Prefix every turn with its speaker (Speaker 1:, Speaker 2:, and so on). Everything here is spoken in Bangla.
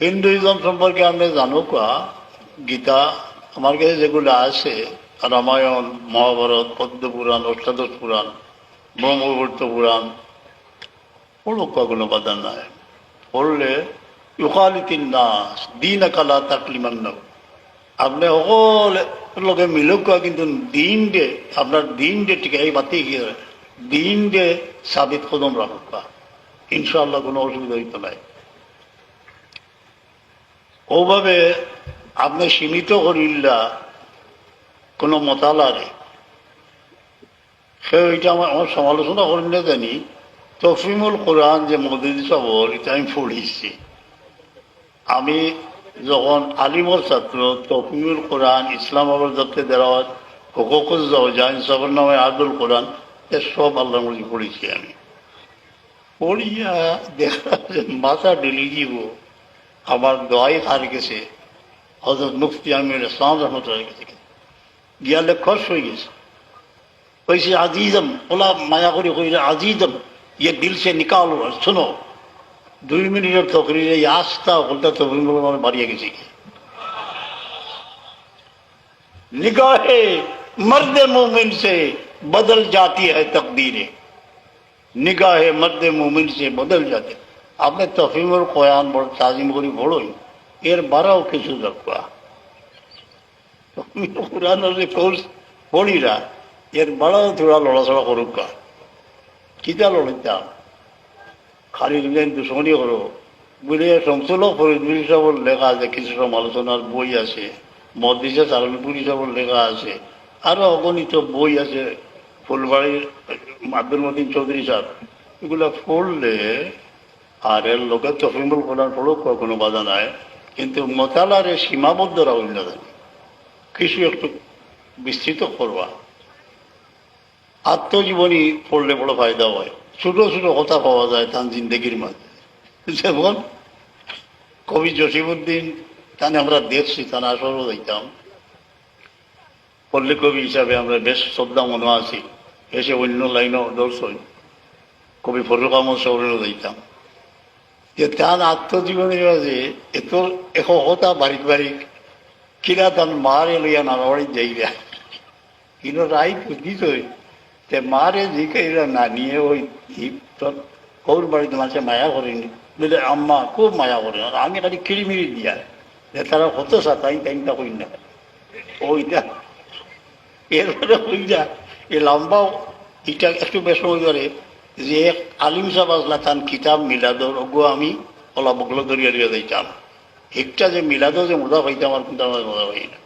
Speaker 1: হিন্দুইজম সম্পর্কে জানো কা গীতা আমার কাছে যেগুলো আছে রামায়ণ মহাভারত পদ্ম পুরাণ অষ্টাদশ পুরাণ ব্রহ্মবর্ত পুরাণ পড়ো কোনো বাধা নাই। পড়লে ইউকালিতিন নাস দিন কালা তাকলিমান নাও আপনি সকল লগে মিলক কিন্তু দিন দে আপনার দিন দে ঠিক, এই বাতি দিন দে সাবিত কদম রাখুক ইনশাআল্লাহ কোনো অসুবিধা হইতো নাই। ওভাবে আপনি সীমিত করিল্লা কোনো মতালারে। সে ওইটা আমার আমার সমালোচনা করেন না জানি। তফিমুল কোরআন যে মদিদ সবর, এটা আমি পড়িছি। আমি যখন আলিমর ছাত্র তফিমুল কোরআন ইসলামাবাদ যাতে দেওয়াত হকুকুজ জাইন সবর নামে আব্দুল কোরআন, এ সব আল্লাহ মজি পড়েছি আমি। পড়িয়া দেখা মাথা ডেলি দিব। আমার দোয়াই হার গেছে হজরত মুফতি আমির ইসলাম রহমতুল্লাহ গেছে গিয়ালে খস হয়ে গেছে কইছে আজিজম ওলা মায়া করে কইলে আজিজম ये दिल से निकालो और सुनो দুই মিনিটের তকরিরে এই আস্থা ওটা তকরির আমি বাড়িয়ে গেছি निगाहे मर्द मोमिन से बदल जाती है तकदीरें निगाहे मर्द मोमिन से बदल जाते আপনি তফিমুল কয়ান বড় তাজিম করি বড়ই এর বারাও কিছু রাখবা কোরআন কোর্স পড়িরা এর বাড়াও থোড়া লড়াচড়া করুক কা কিতা লড়িতাম খালি দিলেন দুশ্মনী করো। বলে সমসল ফরিদপুর হিসাবর লেখা আছে, কিছু সমালোচনার বই আছে মদিসা সারণপুর হিসাবর লেখা আছে, আরও অগণিত বই আছে, ফুলবাড়ির আব্দুল মদিন চৌধুরী সাহেব। এগুলা পড়লে আর এর লোকের তফিমুল কোরআন পড়ুক কোনো বাধা নাই, কিন্তু মতালারে সীমাবদ্ধরা হইল কিছু একটু বিস্তৃত করবা। আত্মজীবনী পড়লে বড় ফায়দা হয়। ছোট ছোট কথা পাওয়া যায় তার জিন্দগির মাঝে। যেমন কবি জসিমুদ্দিন তানে আমরা দেখছি তার আসরও দেখতাম। পল্লী কবি হিসাবে আমরা বেশ শ্রদ্ধা মনে আছি। এসে অন্য লাইনও দর্শন। কবি ফরুক আহমদ দেখতাম। যে তার আত্মজীবনী মাঝে এত এশ কথা বারিক বারিক কিনা তার মারে লইয়া নানাবাড়ি যাইরা কিন্তু রাই বুঝিছই তে মারে জিকাইরা না নিয়ে ওই কৌর বাড়িতে মাসে মায়া করেনি বলে, আম্মা, খুব মায়া করে আমি খালি কিড়িমিড়ি দিয়া। যে তারা হতো সাতাই টাইমটা কই না ওইটা এরপরে ওইটা এ লম্বাও এটা একটু বেশ করে যে আলিম সাহেব আসলা তান কিতাব মিলাদর, ওগো আমি ওলা বগলো দরিয়া যাইতাম। একটা যে মিলাদও যে মজা পাইতাম, আর কিন্তু আমার মজা পাই না